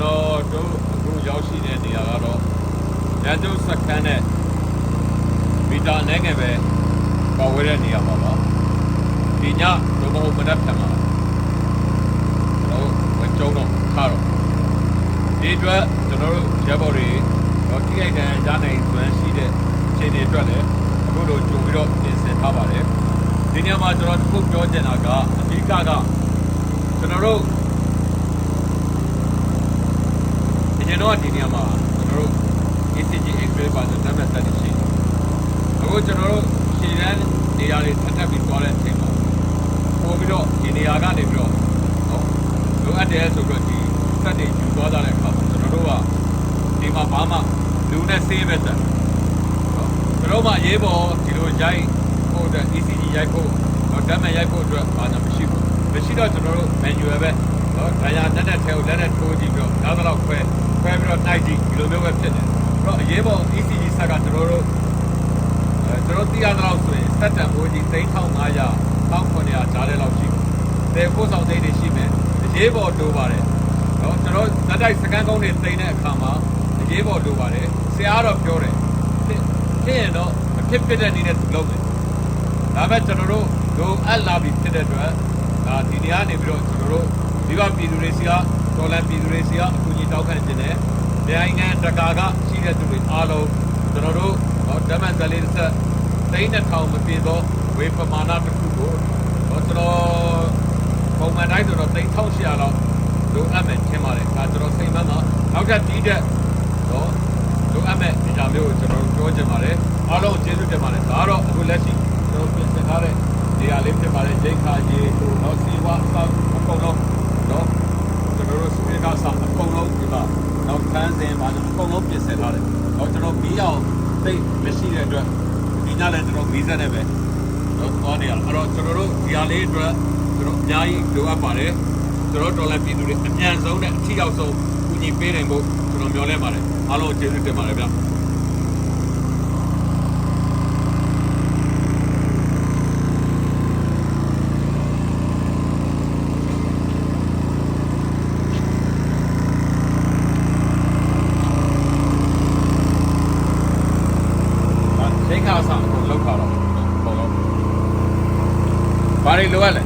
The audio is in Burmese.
ကျွန်တော်တို့အခုရောက်ရှိတဲ့နေရာကတော့ရန်တုစခန်းနဲ့မီတာအနည်းငယ်ပဲပေါ်ဝဲတဲ့နေရာပါပါဒီညတော့မဟုတ်မနက်ဖြန်မှာကျွန်တော်ဝင်ကြုံတော့ခါတော့ဒီအတွက်ကျွန်တော်တို့ရပ်ဘော်တွေတော့ထိခိုက်တဲ့ရနိုင်စွမ်းရှိတဲ့အခြေအနေအတွက်လည်းအခုလိုကြိုပြီးတော့ပြင်ဆင်ထားပါတယ်ဒီနေရာမှာကျွန်တော်တစ်ခုပြောချင်တာကအဓိကကကျွန်တော်တို့ ဒီကျွန် တော်ကဒီနေရာမှာကျွန်တော်တို့ ECG X-ray ပါတဲ့နံပါတ်တက်ရှိတယ်။အခုကျွန်တော်တို့ရှည်တန်းနေရာတွေထပ်ထပ်ပြီးသွားတဲ့အချိန်မှာပို့ပြီးတော့ဒီနေရာကနေပြီးတော့နော်လိုအပ်တယ်ဆိုတော့ဒီစက်တွေယူသွားကြတဲ့အခါမှာကျွန်တော်တို့ကဒီမှာဘာမှလူနဲ့ဆေးပဲတက်နော်ကျွန်တော်မှအရေးပေါ်ဒီလိုရိုက်ဖို့အတွက် ECG ရိုက်ဖို့တော့ဓာတ်မှန်ရိုက်ဖို့အတွက်ဘာမှမရှိဘူးမရှိတော့ကျွန်တော်တို့ manual ပဲ နော်ဒါရတက်တက်ထဲကိုလက်နဲ့ထိုးကြည့်ပြီးတော့နောက်တော့ခွဲခွဲပြီးတော့နှိုက်ကြည့်ဒီလိုမျိုးပဲဖြစ်တယ်အဲ့တော့အရေးပေါ် ECG ဆက်ကကျွန်တော်တို့အဲကျွန်တော်သိရတဲ့လောက်ဆိုရင်စက်တန်မိုးကြီး3500 1900ကြားတဲ့လောက်ရှိတယ်။ဒေဖို့ဆောင်သိန်းတွေရှိမယ်။အရေးပေါ်တိုးပါတယ်။နော်ကျွန်တော်ဇက်တိုက်စကန်ကုန်းတွေသိမ်းတဲ့အခါမှာအရေးပေါ်တိုးပါတယ်။ဆရာကတော့ပြောတယ်။ဖြစ်ဖြစ်ရင်တော့အဖြစ်ဖြစ်တဲ့နည်းနဲ့လုပ်မယ်။ဒါပေမဲ့ကျွန်တော်တို့လိုအပ်လာပြီဖြစ်တဲ့အတွက်ဒါဒီနေရာနေပြီးတော့ကျွန်တော်တို့ ဒီကပြည်သူတွေစီကဒေါ်လာပြည်သူတွေစီကအကူအညီတောင်းခံခြင်းနဲ့နိုင်ငံတကာကရှိတဲ့သူတွေအားလုံးကျွန်တော်တို့ဓမ္မဇလေးတစ်ဆက်သိန်းတစ်ထောင်မပြည့်သောဝေပမာဏတစ်ခုကိုတော့ကျွန်တော်ပုံမှန်တိုင်းဆိုတော့သိန်း1800လောက်လိုအပ်မယ်ထင်ပါတယ်ဒါကျွန်တော်စိတ်မှန်းမှာနောက်ထပ်ဒီတဲ့တော့လိုအပ်မယ်ဒီကြမျိုးကိုကျွန်တော်ပြောချင်ပါတယ်အားလုံးကျေးဇူးတင်ပါတယ်ဒါကတော့အခုလက်ရှိကျွန်တော်ပြင်ဆင်ထားတဲ့နေရာလေးဖြစ်ပါတယ်ရိတ်ခါကြီးတော့စီဝါဆောက်အကုန်လုံးတော့ကျွန်တော် တို့စပီကာဆောက်အကုန်လုံးဒီမှာနောက်ခန်းစဉ်မှာအကုန်လုံးပြင်ဆင်ထားတယ်တော့ကျွန်တော်မီးအောင်သိမရှိတဲ့အတွက်ဒီညလည်းကျွန်တော်မီးစက်နဲ့ပဲတော့သွားနေရအဲ့တော့ကျွန်တော်တို့ဒီဟာလေးအတွက်ကျွန်တော်အများကြီးလိုအပ်ပါတယ်ကျွန်တော်ဒေါ်လာပြည်သူတွေအမြန်ဆုံးနဲ့အထီရောက်ဆုံးကူညီပေးနိုင်ဖို့ကျွန်တော်မျှော်လင့်ပါတယ်အားလုံးကျေးဇူးတင်ပါတယ်ဗျာ ချိန်ခါဆောင်အကုန်လောက်ခါတော့အကုန်လုံးဘာတွေလိုအပ်လဲ